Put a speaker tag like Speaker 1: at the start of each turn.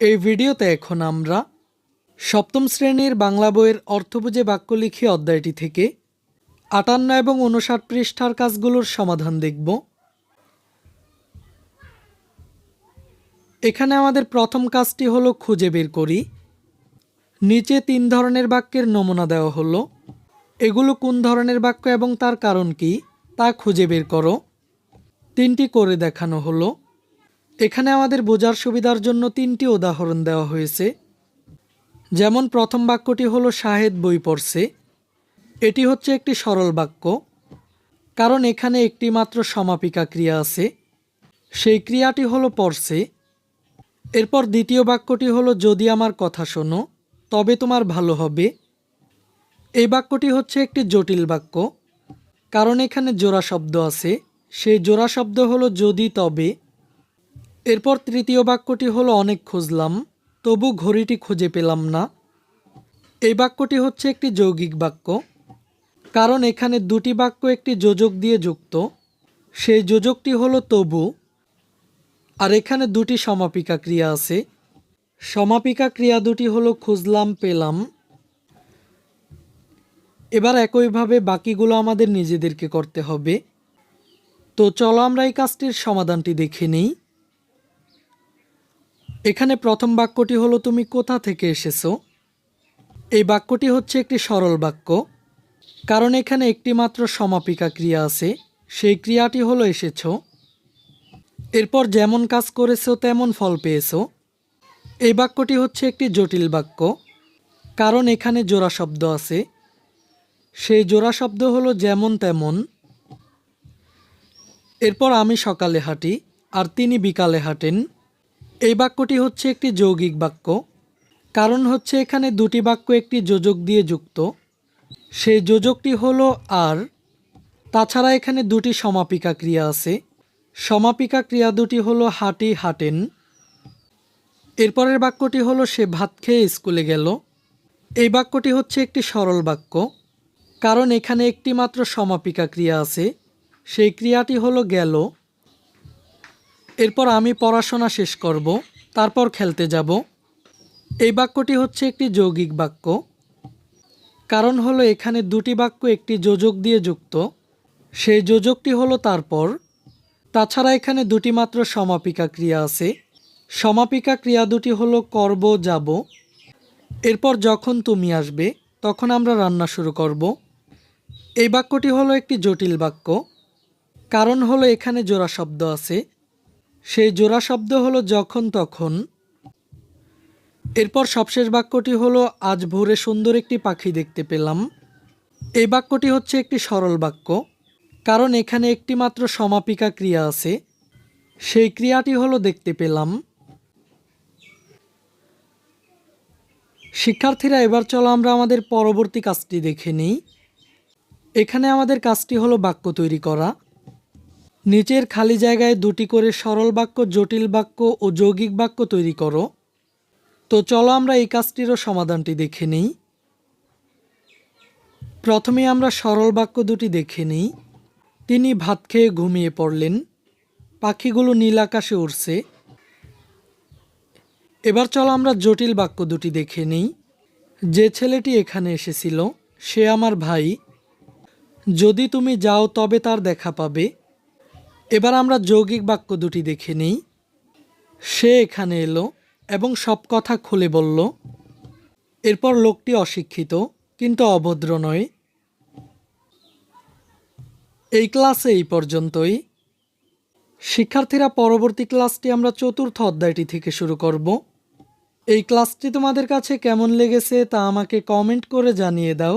Speaker 1: এই ভিডিওতে এখন আমরা সপ্তম শ্রেণির বাংলা বইয়ের অর্থবুঝে বাক্য লিখি অধ্যায়টি থেকে আটান্ন এবং উনষাট পৃষ্ঠার কাজগুলোর সমাধান দেখব। এখানে আমাদের প্রথম কাজটি হলো খুঁজে বের করি। নিচে তিন ধরনের বাক্যের নমুনা দেওয়া হলো। এগুলো কোন ধরনের বাক্য এবং তার কারণ কি তা খুঁজে বের করো। তিনটি করে দেখানো হলো। এখানে আমাদের বোঝার সুবিধার জন্য তিনটি উদাহরণ দেওয়া হয়েছে। যেমন প্রথম বাক্যটি হলো, শাহেদ বই পড়ছে। এটি হচ্ছে একটি সরল বাক্য, কারণ এখানে একটি মাত্র সমাপিকা ক্রিয়া আছে। সেই ক্রিয়াটি হলো, পড়ছে। এরপর দ্বিতীয় বাক্যটি হলো, যদি আমার কথা শোনো, তবে তোমার ভালো হবে। এই বাক্যটি হচ্ছে একটি জটিল বাক্য, কারণ এখানে জোড়া শব্দ আছে। সেই জোড়া শব্দ হলো, যদি তবে। এরপর তৃতীয় বাক্যটি হলো, অনেক খুঁজলাম, তবু ঘড়িটি খুঁজে পেলাম না। এই বাক্যটি হচ্ছে একটি যৌগিক বাক্য, কারণ এখানে দুটি বাক্য একটি যোজক দিয়ে যুক্ত। সেই যোজকটি হলো, তবু। আর এখানে দুটি সমাপিকা ক্রিয়া আছে। সমাপিকা ক্রিয়া দুটি হলো, খুঁজলাম, পেলাম। এবার একইভাবে বাকিগুলো আমাদের নিজেদেরকে করতে হবে। তো চলো আমরা এই কাজটির সমাধানটি দেখে নিই। এখানে প্রথম বাক্যটি হলো, তুমি কোথা থেকে এসেছ? এই বাক্যটি হচ্ছে একটি সরল বাক্য, কারণ এখানে একটি মাত্র সমাপিকা ক্রিয়া আছে, সেই ক্রিয়াটি হলো, এসেছ। এরপর যেমন কাজ করেছ, তেমন ফল পেয়েছ। এই বাক্যটি হচ্ছে একটি জটিল বাক্য, কারণ এখানে জোড়া শব্দ আছে। সেই জোড়া শব্দ হলো, যেমন তেমন। এরপর আমি সকালে হাঁটি, আর তিনি বিকালে হাঁটেন। এই বাক্যটি হচ্ছে একটি যৌগিক বাক্য। কারণ হচ্ছে এখানে দুটি বাক্য একটি যোজক দিয়ে যুক্ত। সেই যোজকটি হলো আর। তাছাড়া এখানে দুটি সমাপিকা ক্রিয়া আছে। সমাপিকা ক্রিয়া দুটি হলো হাঁটি, হাঁটেন। এরপরের বাক্যটি হলো সে ভাত খেয়ে স্কুলে গেল। এই বাক্যটি হচ্ছে একটি সরল বাক্য। কারণ এখানে একটি মাত্র সমাপিকা ক্রিয়া আছে। সেই ক্রিয়াটি হলো গেল। এরপর আমি পড়াশোনা শেষ করব, তারপর খেলতে যাব। এই বাক্যটি হচ্ছে একটি যৌগিক বাক্য। কারণ হলো এখানে দুটি বাক্য একটি যোজক দিয়ে যুক্ত। সেই যোজকটি হলো তারপর। তাছাড়া এখানে দুটি মাত্র সমাপিকা ক্রিয়া আছে। সমাপিকা ক্রিয়া দুটি হলো করব, যাব। এরপর যখন তুমি আসবে, তখন আমরা রান্না শুরু করব। এই বাক্যটি হলো একটি জটিল বাক্য। কারণ হলো এখানে জোড়া শব্দ আছে সেই জোড়া শব্দ হলো যখন তখন। এরপর সবশেষ বাক্যটি হলো, আজ ভোরে সুন্দর একটি পাখি দেখতে পেলাম। এই বাক্যটি হচ্ছে একটি সরল বাক্য, কারণ এখানে একটি মাত্র সমাপিকা ক্রিয়া আছে। সেই ক্রিয়াটি হলো, দেখতে পেলাম। শিক্ষার্থীরা, এবার চলো আমরা আমাদের পরবর্তী কাজটি দেখে নিই। এখানে আমাদের কাজটি হলো বাক্য তৈরি করা। নিচের খালি জায়গায় দুটি করে সরল বাক্য, জটিল বাক্য ও যৌগিক বাক্য তৈরি করো। তো চলো আমরা এই কাজটিরও সমাধানটি দেখে নিই। প্রথমে আমরা সরল বাক্য দুটি দেখে নিই। তিনি ভাত খেয়ে ঘুমিয়ে পড়লেন। পাখিগুলো নীল আকাশে উড়ছে। এবার চলো আমরা জটিল বাক্য দুটি দেখে নিই। যে ছেলেটি এখানে এসেছিল, সে আমার ভাই। যদি তুমি যাও, তবে তার দেখা পাবে। এবার আমরা যৌগিক বাক্য দুটি দেখে নিই। সে এখানে এলো এবং সব কথা খুলে বলল, এরপর লোকটি অশিক্ষিত কিন্তু অভদ্র নয়। এই ক্লাসে এই পর্যন্তই। শিক্ষার্থীরা, পরবর্তী ক্লাসটি আমরা চতুর্থ অধ্যায়টি থেকে শুরু করব। এই ক্লাসটি তোমাদের কাছে কেমন লেগেছে তা আমাকে কমেন্ট করে জানিয়ে দাও।